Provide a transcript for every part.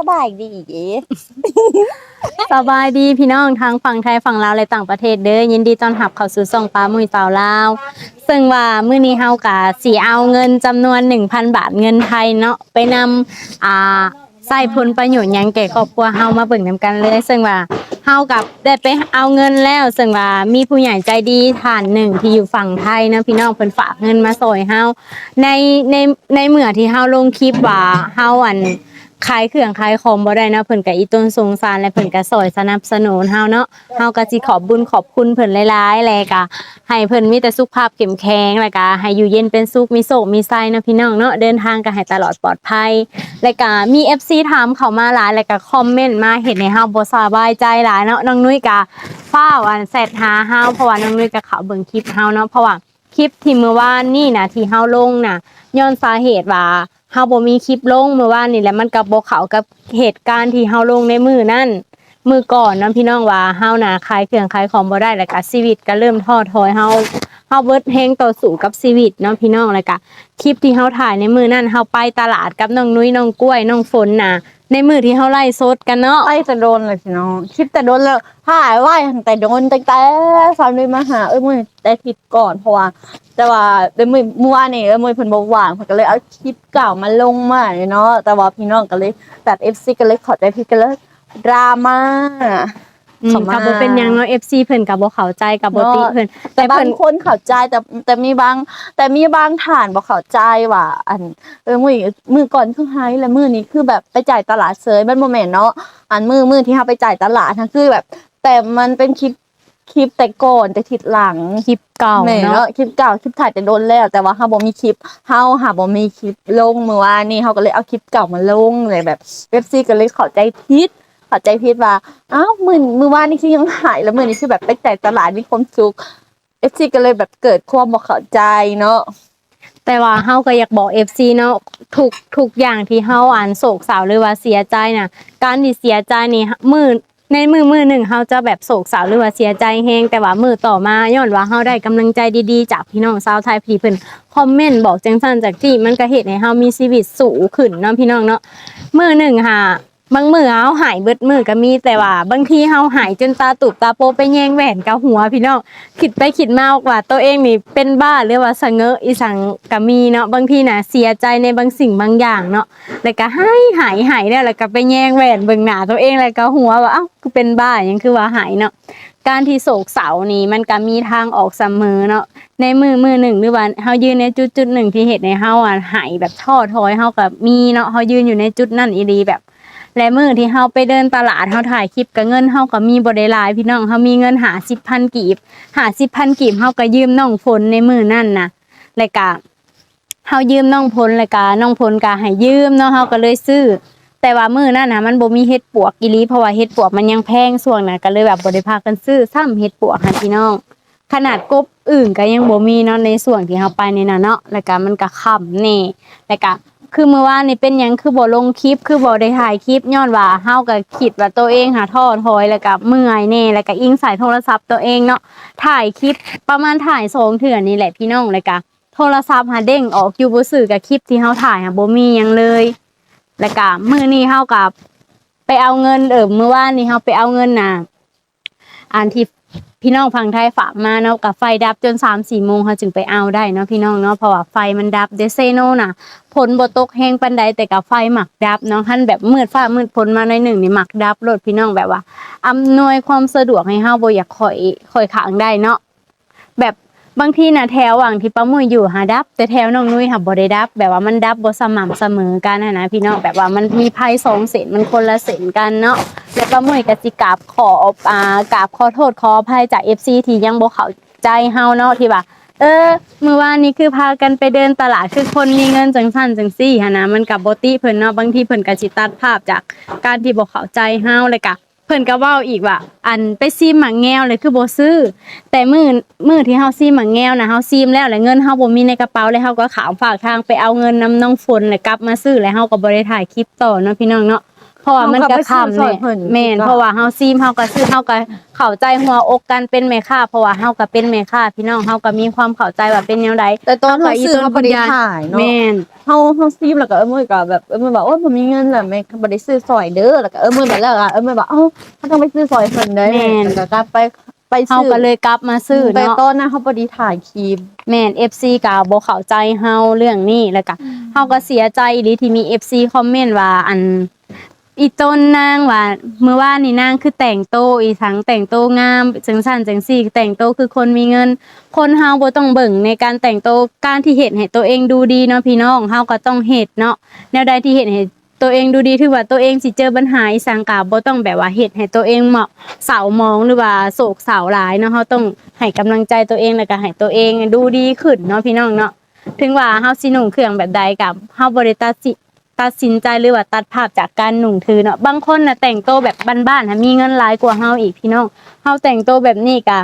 สบายดีอีกเอ๋สบายดีพี่น้องทั้งฝั่งไทยฝั่งลาวและต่างประเทศเด้อยินดีต้อนรับเข้าสู่ช่องปลามุยสาวลาวซึ่งว่ามื้อนี้เฮากะสิเอาเงินจำนวน 1,000 บาทเงินไทยเนาะไปนำอ่าใส่ผลประโยชน์หยังแก่ครอบครัวเฮามาเบิ่งนํกันเลย ซึ่งว่าเฮากับได้ไปเอาเงินแล้ว ซึ่งว่ามีผู้ใหญ่ใจดีท่านหนึ่งที่อยู่ฝั่งไทยนะพี่น้องเพิ่นฝากเงินมาซอยเฮาในในในเมื่อที่เฮาลงคลิปว่าเฮาอัน ขายเครื่องขายของบ่ได้นะเพิ่นก็อีต้นสงสารและเพิ่นก็ซอยสนับสนุนเฮาเนาะเฮาก็สิขอบบุญขอบคุณเพิ่นหลายๆแลก็ให้เพิ่นมีแต่สุขภาพเข้มแข็งแล้วก็ให้อยู่เย็นเป็นสุขมีโชคมีไสเนะพี่น้องเนาะเดินทางก็ให้ตลอดปลอดภัยแล้วก็มี FC ถามเข้ามาหลายแล้วก็คอมเมนต์มาเห็นให้เฮาบ่สบายใจหลายเนาะน้องนุ้ยก็ฟ้าวอันแซดหาเฮาเพราะว่าน้องนุ้ยก็เข้าเบิ่งคลิปเฮาเนาะเพราะว่าคลิปที่เมื่อวานนี่นะที่เฮาลงน่ะย้อนสาเหตุว่า เฮาบ่มีคลิปลงเมื่อวานนี่แหละมันกับ่เข้ากับเหตุการณ์ที่เฮาลงในมือนั่นมือก่อนเนาะพี่น้องว่าเฮาน่ะขายเครื่องขายของบ่ได้แล้วก็ชีวิตก็เริ่มท้อถอยเฮา เฮาเบิดแฮงต่อสู้กับชีวิตเนาะพี่น้องแล้วก็คลิปที่เฮาถ่ายในมือนั่นเฮาไปตลาดกับน้องนุ้ยน้องกล้วยน้องฝนน่ะ ในมือที่เฮาไล่สดกันเนาะไปแต่โดนเลยพี่น้องคลิปแต่โดนแล้วหายไหวตั้งแต่โดนตั้งแต่สามเดือนมาหาเอ้ยมือแต่ทิศก่อนเพราะว่าแต่ว่าเอ้ยมือเมื่อวานนี่เอ้ยมือเพิ่นบอกว่างเพิ่นก็เลยเอาคลิปเก่ามาลงมาเนาะแต่ว่าพี่น้องก็เลยแบบ FC ก็เลยขอใจพี่ก็เลยดราม่า อืมเข้ามาก็บ่เป็นหยังเนาะ FC เพิ่นก็บ่เข้าใจก็บ่ติเพิ่นแต่แต่บาเพิ่งน คนเข้าใจแต่แต่มีบาง แต่มีบางฐานบอกเข้าใจว่า อันเออมือมือก่อนคือไฮแล้วมือนี้คือแบบไปจ่ายตลาดเซยมันโมเมนเนาะอันมือมือที่เราไปจ่ายตลาดนะคือแบบ แต่มันเป็นคลิปคลิปแต่ก่อนแต่ทิศหลัง คลิปเก่าแม่เนาะเนาะคลิปเก่าคลิปถ่ายแต่โดนแล้ว แต่ว่าเฮาบ่มีคลิปเฮาหาบ่มีคลิปลงเมื่อวานนี้เฮาก็เลยเอาคลิปเก่ามาลงเลยแบบเว็บซีก็เลยเข้าใจผิด เข้าใจผิดว่าอ้าวมือมือว่านนี้คือยังหายแล้วมือนี้คือแบบไปจ่ตลาดมีความสุขเอฟซีก็เลยแบบเกิดความบ่เข้าใจเนาะแต่ว่าเฮาก็อยากบอก FC เนาะทุกทุกอย่างที่เฮาอ่านโศกเศร้าหรือว่าเสียใจน่ะ การที่เสียใจนี่มือในมือมือหนึ่งเฮาจะแบบโศกเศร้าหรือว่าเสียใจแฮงแต่ว่ามือต่อมาย้อนว่าเฮาได้กำลังใจดีๆ จากพี่น้องชาวไทยพี่เพิ่นคอมเมนต์บอกจังซั่นจากที่มันก็เฮ็ดให้เฮามีชีวิตสูงขึ้นเนาะพี่น้องเนาะมือหนึ่งค่ะ บางมือเฮาหายเบิดมือก็มีแต่ว่า บางทีเฮาหายจนตาตุบตาโปไปแย่งแหวนกับหัวพี่น้องคิดไปคิดมาว่า ตัวเองนี่เป็นบ้าหรือว่าสะเงอะอีสังกะมีเนาะบางทีน่ะเสียใจในบางสิ่งบางอย่างเนาะแล้วก็หายหายหายแล้วแล้วก็ไปแย่งแหวนเบิ่งหน้าตัวเองแล้วก็หัวว่าเอ้ากูเป็นบ้ายังคือว่าหายเนาะการที่โศกเศร้านี่มันก็มีทางออกเสมอเนาะในมือมือหนึ่งหรือว่าเฮายืนในจุดจุดหนึ่งที่เหตุในเฮาอะหายแบบท้อถอยเฮาก็มีเนาะเฮายืนอยู่ในจุดนั้นอีหลีแบบ และมือที่เฮาไปเดินตลาดเฮาถ่ายคลิปกับเงินเฮาก็มีบ่ได้หลายพี่น้องเฮามีเงินหา10,000กีบหาสิบพันกีบเฮาก็ยืมน้องพลในมือนั่นนะแล้วก็เฮายืมน้องพลแล้วก็น้องพลก็ให้ยืมเนาะเฮาก็เลยซื้อ แต่ว่ามือนั่นนะมันบ่มีเฮ็ดปวกอีหลีเพราะว่าเฮ็ดปวกมันยังแพงส่วงน่ะก็เลยแบบบ่ได้พากันซื้อซ้ำเฮ็ดปวกให้พี่น้องขนาดกบอื่นก็ยังบ่มีเนาะในส่วนที่เฮาไปในนั้นเนาะแล้วก็มันก็ค่ำแน่แล้วก็ คือเมื่อวานนี่เป็นหยังคือบ่ลงคลิปคือบ่ได้ถ่ายคลิปย้อนว่าเฮาก็คิดว่าตัวเองหาท้อถอยแล้วก็เมื่อยแน่แล้วก็อิงใส่โทรศัพท์ตัวเองเนาะถ่ายคลิปประมาณถ่ายสองเถื่อนี่แหละพี่น้องเลยกะโทรศัพท์หาเด้งออกอยู่บ่สื่อกับคลิปที่เฮาถ่ายหาบ่มีหยังเลย แล้วก็มื้อนี้เฮากับไปเอาเงินเออมื้อวานนี้เฮาไปเอาเงินน่ะอันที่ พี่น้องฝั่งไทยฝากมาเนาะกับไฟดับจน3-4โมงเฮาจึงไปเอาได้เนาะพี่น้องเนาะเพราะว่าไฟมันดับเดเซโนน่ะฝนบ่ตกแห้งปานใดแต่กับไฟหมักดับเนาะคันแบบมืดฟ้ามืดฝนมาหน่อยหนึ่งนี่หมักดับรถพี่น้องแบบว่าอำนวยความสะดวกให้เฮาบ่อยากข่อยข่อยขางได้เนาะแบบบางทีนะแถวหวังที่ป้ามุ้ยอยู่หาดับ แต่แถวน้องนุ้ยหาบ่ได้ดับ แบบว่ามันดับบ่สม่ำเสมอกันนะนะพี่น้องแบบว่ามันมีภัยสองเส้นมันคนละเส้นกันเนาะ แล้วป้ามุยกสิกราบขออ่ากราบขอโทษขออภัยจาก FC ที่ยังบ่เข้าใจเฮาเนาะที่ว่าเออมื้อวานนี้คือพากันไปเดินตลาดคือคนมีเงินจังซั่นจังซี่หันะมันกับโบ่ติเพิ่นเนาะบางทีเพิ่นก็สิตัดภาพจากการที่บ่เข้าใจเฮาเลยก็เพิ่นก็เว้าอีกว่า อันไปซีมหมังแงวเลยคือบ่ซื้อ แต่มื้อมื้อที่เฮาซีมหมังแงวนะเฮาซีมแล้วแล้วเงินเฮาบ่มีในกระเป๋าแล้วเฮาก็ขามฝากทางไปเอาเงินนำน้องฝนแล้วกลับมาซื้อแล้วเฮาก็บ่ได้ถ่ายคลิปต่อเนาะพี่น้องเนาะ เพราะราะว่ามันก็เฮาก็ไปซื้อซอยคำเนี่ยเพิ่นแม่นคือเก่าเพราะว่าเฮาซีมเฮาก็ซื้อเฮาก็เข้าใจหัวอกกันเป็นแม่ค้าเพราะว่าเฮาก็เป็นแม่ค้าพี่น้องเฮาก็มีความเข้าใจว่าเป็นแนวใดแต่ตอนเขาอีซื้อต้นเขาบ่ได้คุณยายขายเนาะแม่นเฮาเฮาซีบแล้วก็เออมื้อก็แบบเออมื้อบอกโอ้ยบ่มีเงินแล้วแม่บ่ได้ซื้อซอยเด้อแล้วก็เออมื้อแบบแล้วก็เออมื้อบอกเอ้าเขาต้องไปซื้อซอยเพิ่นเด้อแล้วก็กลับไปไปเฮาซื้อก็เลยกลับมาซื้อแต่เนาะตอนนั้นเขาบ่ได้ถ่ายคลิปแม่น FC ก็บ่เข้าใจเฮาเรื่องนี้แล้วก็เฮาก็เสียใจอีหลีที่มี FC คอมเมนต์ว่าอัน อีต้นนางว่าเมื่อวานนี่นางคือแต่งโตอีทั้งแต่งโตงามจังซั่นจังซี่แต่งโตคือคนมีเงิน คนเฮาบ่ต้องเบิ่งในการแต่งโตการที่เฮ็ดให้ตัวเองดูดีเนาะพี่น้องเฮาก็ต้องเฮ็ดเนาะแนวใดที่เฮ็ดให้ตัวเองดูดีถือว่าตัวเองสิเจอปัญหาอีสังกาบ่ต้องแบบว่าเฮ็ดให้ตัวเองเหมาะเศร้ามองหรือว่าโศกเศร้าหลายเนาะเฮาต้องให้กำลังใจตัวเองแล้วก็ให้ตัวเองดูดีขึ้นเนาะพี่น้องเนาะถึงว่าเฮาสินุ่งเครื่องแบบใดกับเฮาบ่ได้ตัดสิ ตัดสินใจหรือว่าตัดภาพจากการหนุ่งถือเนาะบางคนน่ะแต่งโตวแบบบ้านๆน่ะมีเงินหลายกว่าเฮาอีกพี่น้องเฮาแต่งโตวแบบนี้กะ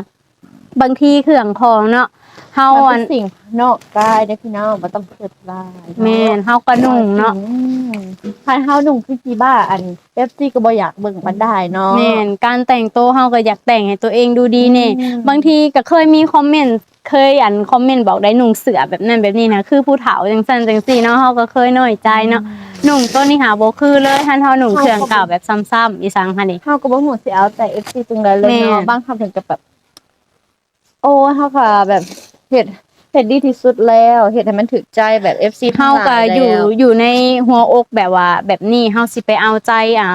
บางทีเครื่องของเนาะเฮามัอันนเป็นสิ่งนอกกายเด้อพี่น้องบ่ต้องเกิดลายแม่นเฮาก็นุ่งเนาะอืมถ้าเฮานุ่งคือกี่บ้าอันเอฟซีก็บ่อยากเบิ่งปานใดเนาะแม่นการแต่งตัวเฮาก็อยากแต่งให้ตัวเองดูดีแน่อืมบางทีก็เคยมีคอมเมนต์เคยอันคอมเมนต์บอกได้หนุ่งเสือแบบนั้นแบบนี้นะคือผู้เฒ่าจังซั่นจังซี่เนาะเฮาก็เคยน้อยใจเนาะ หนุ่งตัวนี้หาบ่คือเลยท่านเฮาหนุ่งเครื่องเก่าแบบซ้ำๆอีสังค่ะนี่เฮาก็บ่ฮู้สิเอาแต่ FC ตรงใดเลยแม่เนาะบางคำถึงกับแบบ โอ้เฮาค่ะแบบเฮ็ดเฮ็ดดีที่สุดแล้วเฮ็ดให้มันถึกใจแบบ FC เฮาก็อยู่อยู่ในหัวอกแบบว่า แบบนี้เฮาสิไปเอาใจอ่า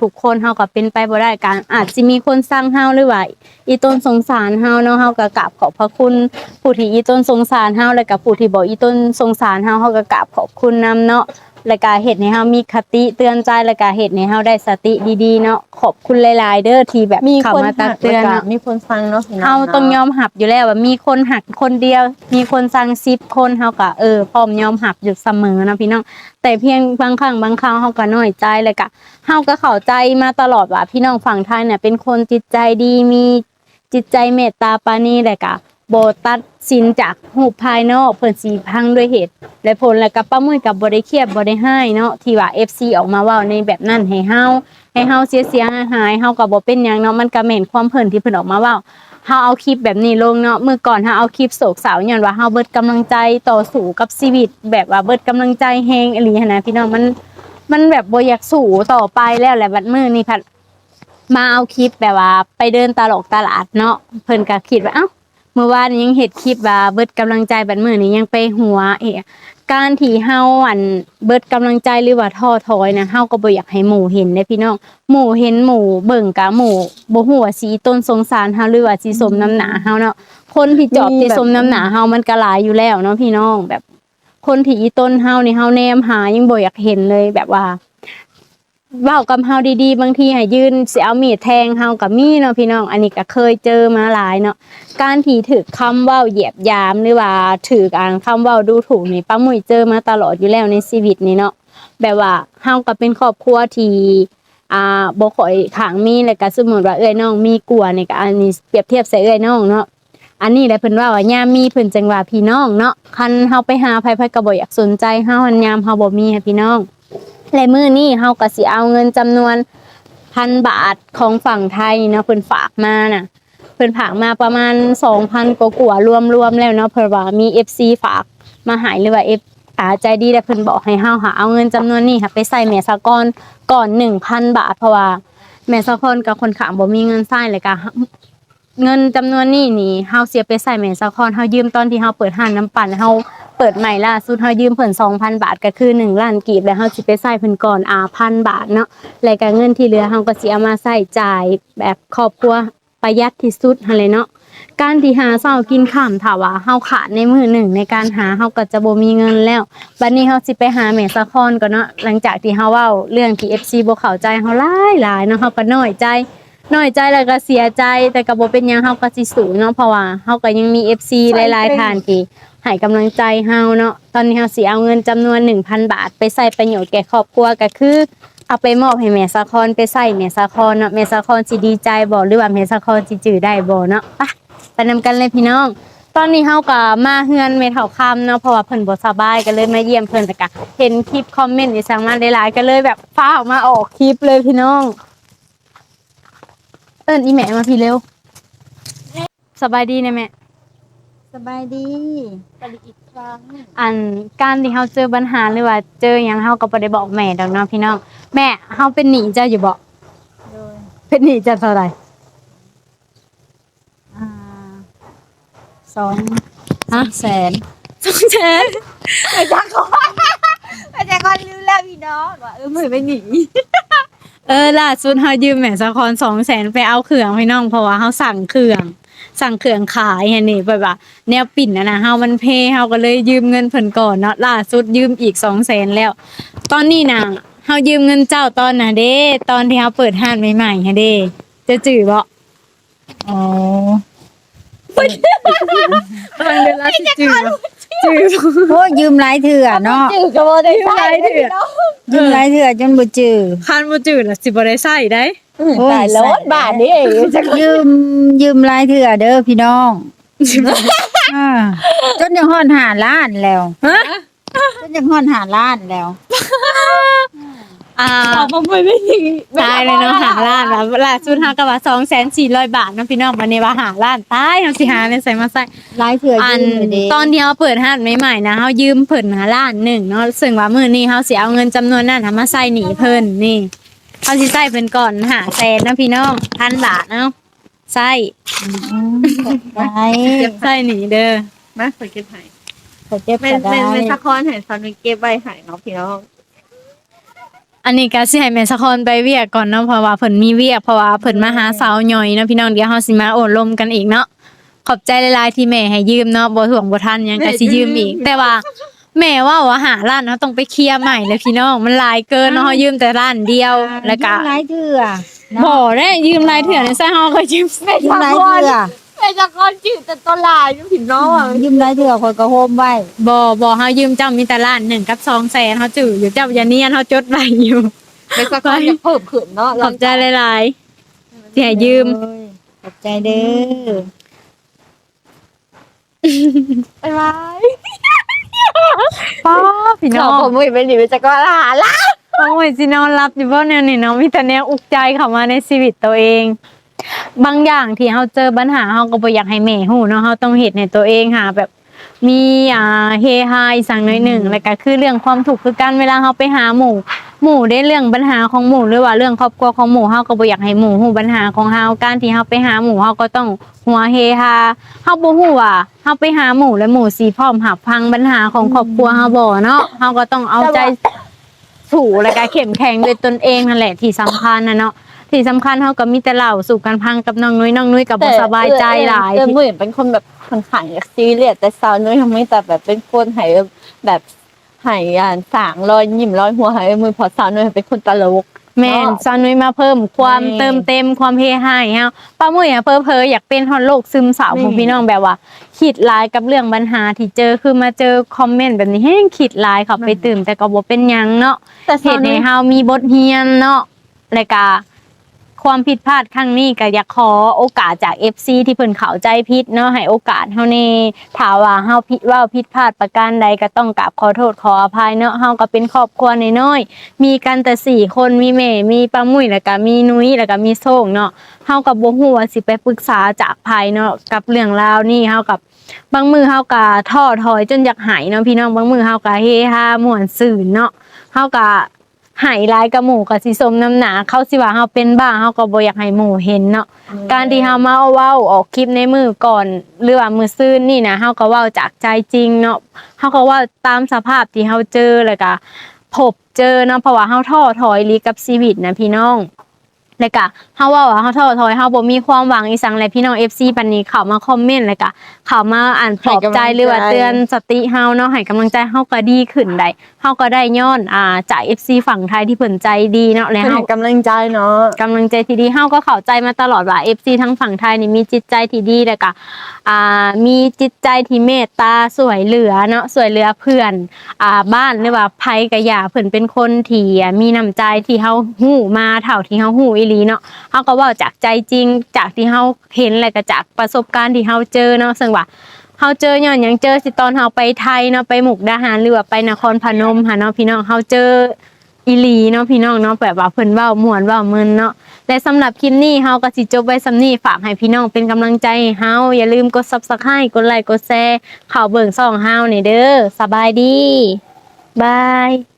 ทุกๆคนเฮาก็เป็นไปบ่ได้การอาจสิมีคนสร้างเฮาหรือว่าอีต้นสงสารเฮาเนาะเฮาก็กราบขอบพระคุณผู้ที่อีต้นสงสารเฮาแล้วก็ผู้ที่บ่อีต้นสงสารเฮาเฮาก็กราบขอบคุณนํเนาะ แล้วก็เฮ็ดให้เฮามีคติเตือนใจแล้วก็เฮ็ดให้เฮาได้สติดีๆเนาะขอบคุณหลายๆเด้อที่แบบมีเข้าคนมาตัหักกเตือนแล้วก็เนาะ มีคนฟังเนาะพี่น้องเฮาต้องยเนาะอมหับอยู่แล้วว่ามีคนหักคนเดียว มีคนสั่งซิปคนเฮาก็เออพร้อมยอมหับอยู่เสมอนะพี่น้อง แต่เพียงบางครั้งบางคราวเฮาก็น้อยใจเลยก็เฮาก็เข้าใจมาตลอดว่าพี่น้องฝั่งไทยเนี่ยเป็นคนจิตใจดีมีจิตใจเมตตาปราณีเลยก็บ่ตัด สินจากรูปภายนอกเพิ่นสิพังด้วยเหตุ และผลแล้วก็ป้ามือกับบ่ได้เครียดบ่ได้ให้เนาะที่ว่า FC ออกมาว้าในแบบนั้นให้เฮาให้เฮาเสียเสียหายเฮาก็บ่เป็นหยังเนาะมันก็แม่นความเพิ่นที่เพิ่นออกมาว้าเฮาเอาคลิปแบบนี้ลงเนาะเมื่อก่อนเฮาเอาคลิปโศกเศร้าย้อนว่าเฮาเบิดกำลังใจต่อสู้กับชีวิต แบบว่าเบิดกำลังใจแฮงอีหลีหันนะพี่น้องมันมันแบบบ่อยากสู้ต่อไปแล้วแหละบัดมื้อนี้พัดมาเอาคลิปแบบว่า ไปเดินตลกตลาดเนาะเพิ่นก็คิดว่าเอ้า เมื่อวานยังเฮ็ดคลิปว่าเบิดกำลังใจบัดมื้อนี้ยังไปหัวเอะการที่เฮาอันเบิดกำลังใจหรือว่าท้อถอยนะเฮาก็บ่อยากให้หมู่เห็นเด้พี่น้องหมู่เห็นหมู่เบิ่งกะหมู่บ่ฮู้ว่าสิต้นสงสารเฮาหรือว่าสิสมน้ำหนาเฮาเนาะคนที่จอบมีที่สมน้ำหนาเฮามันก็หลายอยู่แล้วเนาะพี่น้องแบบ คนที่อีต้นเฮานี่เฮาแนมหายังบ่อยากเห็นเลยแบบว่า เว้ากับเฮาดีๆ บางทีให้ยืนสิเอามีดแทงเฮาก็มีเนาะพี่น้อง อันนี้ก็เคยเจอมาหลายเนาะการที่ถือคำเว้าเหยียบยามหรือว่าถือการคำเว้าดูถูกนี่ป้ามุ้ยเจอมาตลอดอยู่แล้วในชีวิตนี่เนาะแบบว่าเฮาก็เป็นครอบครัวที่อ่าบ่ค่อยขางมีแล้วก็สมมุติว่าเอ้ยน้องมีกลัวนี่ก็อันนี้เปรียบเทียบใส่เอ้ยน้องเนาะอันนี้แหละเพิ่นว่าว่ายามมีเพิ่นจังว่าพี่น้องเนาะคันเฮาไปหาไผไผก็บ่อยากสนใจเฮาหันยามเฮาบ่มีให้พี่น้อง และมื้อนี้เฮาก็สิเอาเงินจำนวนพันบาทของฝั่งไทยเนาะเพิ่นฝากมาน่ะเพิ่นฝากมาประมาณ 2,000กว่าๆรวมๆแล้วเนาะเพิ่นว่ามี FC ฝากมาให้หรือว่า F อาใจดีแต่เพิ่นบอกให้เฮาหาเอาเงินจำนวนนี้ค่ะไปใส่แม่สะกอนก่อนหนึ่งพันบาท เพราะว่าแม่สะคนกับคนขางบ่มีเงินใช้เลยก็เงินจำนวนนี้นี่เฮาเสียไปใส่แม่สะคอนเฮายืมตอนที่เฮาเปิดห้างน้ำปั่นเฮา เปิดใหม่ล่าสุดเฮายืมเพิ่น2,000 บาทก็คือ1ล้านกีบแล้วเฮาสิไปใส่เพิ่นก่อนอ่าพันบาทเนาะแล้วก็เงินที่เหลือเฮาก็สิเอามาใช้จ่ายแบบครอบครัวประหยัดที่สุดหั่นเลยเนาะการที่หาเช้ากินค่ำถ้าว่าเฮาขาดในมื้อหนึ่งในการหาเฮาก็จะบ่มีเงินแล้วบัดนี้เฮาสิไปหาแม่สะคอนก่อนเนาะหลังจากที่เฮาเว้าเรื่องที่ FC บ่เข้าใจเฮาหลายหลายเนาะเฮาก็น้อยใจน้อยใจแล้วก็เสียใจแต่ก็บ่เป็นหยังเฮาก็สิสู้เนาะเพราะว่าเฮาก็ยังมี FC หลายๆท่านที่ ให้กำลังใจเฮาเนาะตอนนี้เฮาสิเอาเงินจำนวน 1,000 บาท ไปใช้ประโยชน์แก่ครอบครัวก็คือเอาไปมอบให้แม่สะคอนไปใส่แม่สะคอนเนาะแม่สะคอนสิดีใจบ่หรือว่าแม่สะคอนสิจื้อได้บ่เนาะไปไปนำกันเลยพี่น้อง ตอนนี้เฮาก็มาเฮือนเมทัลคำเนาะเพราะว่าเพิ่นบ่สบายก็เลยมาเยี่ยมเพิ่นแต่ก็เห็นคลิปคอมเมนต์อีสังมาหลายๆก็เลยแบบฟ้าออกมาออกคลิปเลยพี่น้อง เอิ้นอีแม่มาพี่เร็วสบายดีนะแม่ สบายดีอีกครั้งอันการที่เฮาเจอปัญหาหรือว่า เจอหยังเฮาก็บ่ได้บอกแม่ดอกเนาะพี่น้องแม่เฮาเป็นหนี้เจ้าอยู่บ่โดยเป็นหนี้เจ้าเท่าไหร่อ่าสองฮะแสนสองแสนอาจารย์ก่อนอาจารย์ก่อนรู้แล้วพี่น้องว่าเออมือไม่หนี เออล่าสุดเฮายืมแม่สะคอน200,000ไปเอาเครื่องพี่น้องเพราะว่าเฮาสั่งเครื่อง สั่งเครื่องขายฮะนี่แบบว่าแนวปิ่นนะนะเฮามันเพเฮาก็เลยยืมเงินเพิ่นก่อนเนาะล่าสุดยืมอีก200,000แล้ว ตอนนี้น่ะเฮายืมเงินเจ้าตอนน่ะเด้ ตอนที่เฮาเปิดห้านใหม่ๆฮะเด้จะจื้อบ่อ๋อตอนเวลาที่จื้อ จื้อโอ้ยืมหลายเถื่อเนาะจืดก็บ่ได้ยืมหลายเถื่อยืมหลายเถื่อจนบ่จื้อคันบ่จื้อน่ะสิบ่ได้ใช้ได้ตายแล้วบาทนี่เองจะยืมยืมหลายเถื่อเด้อพี่น้องอ่าจนยังฮอดหาล้านแล้วฮะจนยังฮอดหาล้านแล้ว อ่าเอามาไม่หนีตายเลยเนาะหาล้านแล้วล่าสุดเฮาก็ว่า2,400บาทเนาะพี่น้องวันนี้ว่าหาล้านตายเฮาสิหาเนี่ยใส่มาใส่หลายเถื่ออันยืมเลยเด้ตอนที่เฮาเปิดห้านใหม่ๆนะเฮายืมเพิ่นหาล้านหนึ่งเนาะซึ่งว่ามื้อนี้เฮาสิเอาเงินจำนวนนั้นน่ะมาใส่หนี้เพิ่นนี่เฮาสิใส่เพิ่นก่อนหาแสนนะพี่น้องพันบาทเนาะใส่อืมได้ใส่หนี้เด้อมาขอเก็บให้ขอเจ็บเป็ก็นได้เป็นเป็นสะคอนให้ซันเก็บใบให้เนาะพี่น้อง อันนี้ก็สิให้แม่สะคอนไปเวียกก่อนเนาะเพราะว่าเพิ่นมีเวียกเพราะว่าเพิ่นมาหาสาวย่อยเนาะพี่น้องเดี๋ยวเฮาสิมาโอนลมกันอีกเนาะขอบใจหลายๆที่แม่ให้ยืมเนาะบ่ถ่วงบ่ทันหยังก็สิยืมอีก แต่ว่า แม่ว่าว่าหาร้านเฮาต้องไปเคลียร์ใหม่เลยพี่น้องมันหลายเกินเนาะเฮายืมแต่ร้านเดียวแล้วก็ยืมหลายเถื่อเนาะบ่ได้ยืมรายเถื่อนในไส้เฮาก็ยืมยืมหลายเถื่อ เป็นสะคอนจืดแต่ตัวลายพี่น้องอะยืมหลายเถื่อคนก็โฮมไว้บ่บ่เฮายืมเจ้ามีแต่ล้านหนึ่งกับ2แสนเฮาจื้อยู่เจ้าอย่าเนียนเฮาจดไว้อยู่เป็นสะคอนจะเพิ่มขึ้นเนาะขอบใจหลายๆที่ให้ยืมขอบใจเด้อบ๊ายบายป้าพี่น้องผมไม่เป็นหนีไปจะก็ลาละป้าโอ้ยสินอนรับอยู่บ่แนวนี้เนาะมีแต่แนวอุกใจเข้ามาในชีวิตตัวเอง บางอย่างที่เฮาเจอปัญหาเฮาก็บ่อยากให้แม่ฮู้เนาะเฮาต้องเฮ็ดให้ตัวเองหาแบบ มีอ่าเฮฮาอีกสังหน่อยหนึ่งแล้วก็คือเรื่องความถูกข์คือการเวลาเฮาไปหาหมู่ หมู่ได้เรื่องปัญหาของหมู่หรือว่าเรื่องครอบครัวของหมู่เฮาก็บ่อยากให้หมู่ฮู้ปัญหาของเฮาการที่เฮาไปหาหมู่เฮาก็ต้องหัวเฮฮาเฮาบ่ฮู้ว่าเฮาไปหาหมู่และหมู่สิพร้อมรับฟังปัญหาของครอบครัวเฮาบ่เนาะเฮาก็ต้องเอาใจสู่แล้วก็เข้มแข็งด้วยตนเองนั่นแหละที่สำคัญนะเนาะ ที่สำคัญเฮาก็มีแต่เล่าสู่กันพังกับน้องนุ้ยน้องนุ้ยก็บ่สบายใจหลาย เออเหมือนเป็นคนแบบค่อนข้างซีเรียสแต่สาวน้อยทำให้แต่แบบเป็นคนใหายแบบใหายอ่านสางรอยยิ้มรอยหัวใหายมือพอสาวน้อยเป็นคนตลกแม่นเนาะซานุยมาเพิ่มความแม่เติมเต็มความเฮฮาให้เฮาป้ามุ้ยอะเพ้อเพอๆอยากเป็นฮอดโลกซึมเศร้าแม่ของพี่น้องแบบว่าคิดหลายกับเรื่องปัญหาที่เจอคือมาเจอคอมเมนต์แบบนี้แห้งคิดหลายเขาไปตื่มแต่ก็บ่เป็นหยังเนาะแต่เหสาวตุน้ให้อยเฮามีบทเรียนเนาะแล้วก็ ความผิดพลาดครั้งนี้ก็อยากขอโอกาสจาก FC ที่เพิ่นเข้าใจผิดเนาะให้โอกาสเฮาแน่ถ้าว่าเฮาผิดว่าผิดพลาดประการใดก็ต้องกราบขอโทษขออภัยเนาะเฮาก็เป็นครอบครัวน้อยๆมีกันแต่สี่คนมีแม่มีป้ามุ้ยแล้วก็มีนุ้ยแล้วก็มีโซ่งเนาะเฮากับบ่ฮู้ว่าสิไปปรึกษาจากภายเนาะกับเรื่องราวนี่เฮากับบางมือเฮาก็ท้อถอยจนอยากหายเนาะพี่น้องบางมือเฮาก็เฮฮาม่วนซื่นเนาะเฮาก็ หายลายกับหมู่กับสิสมน้ำหนาเขาสิว่าเฮาเป็นบ้าเฮาก็บ่อยากให้หมู่เห็นเนาะการที่เฮามาเว้าออกคลิปในมือก่อนหรือว่ามือซื่นนี่นะเฮาก็เว้าจากใจจริงเนาะเฮาก็เว้าตามสภาพที่เฮาเจอแล้วก็พบเจอเนาะเพราะว่าเฮาท้อถอยลีกับชีวิตนะพี่น้อง แล้วก็เฮาเว่าว่าเฮาท้อถอยเฮาบ่มีความหวังอีสังและพี่น้อง FC ปันนี้เข้ามาคอมเมนต์แล้วก็เข้ามาอ่านปลอบใจหรือว่าเตือนสติเฮาเนาะให้กำลังใจเฮาก็ดีขึ้นได้เฮาก็ได้ย้อนอ่าจาก FC ฝั่งไทยที่เพิ่นใจดีเนาะและให้เฮากำลังใจเนาะกำลังใจที่ดีเฮาก็เข้าใจมาตลอดว่า FC ทั้งฝั่งไทยนี่มีจิตใจที่ดีแล้วก็อ่ามีจิตใจที่เมตตาสวยเหลือเนาะสวยเหลือเพื่อนอ่าบ้านหรือว่าไผก็อย่าเพิ่นเป็นคนที่มีน้ำใจที่เฮาฮู้มาเท่าที่เฮาฮู้อีหลีเนาะเฮาก็เว้าจากใจจริง จากที่เฮาเห็นแล้วก็จากประสบการณ์ที่เฮาเจอเนาะซึ่งว่าเฮาเจอย้อนหยังเจอสิตอนเฮาไปไทยเนาะไปหมุกดาหารหรือว่าไปนครพนมค่ะเนาะพี่น้องเฮาเจออีหลีเนาะพี่น้องเนาะแบบว่าเพิ่นเว้าม่วนเว้ามึนเนาะและสำหรับคลิปนี้เฮาก็สิจบไว้สำนี้ฝากให้พี่น้องเป็นกำลังใจเฮาอย่าลืมกด Subscribe กดไลค์กดแชร์เข้าเบิ่งช่องเฮานี่เด้อสบายดีบาย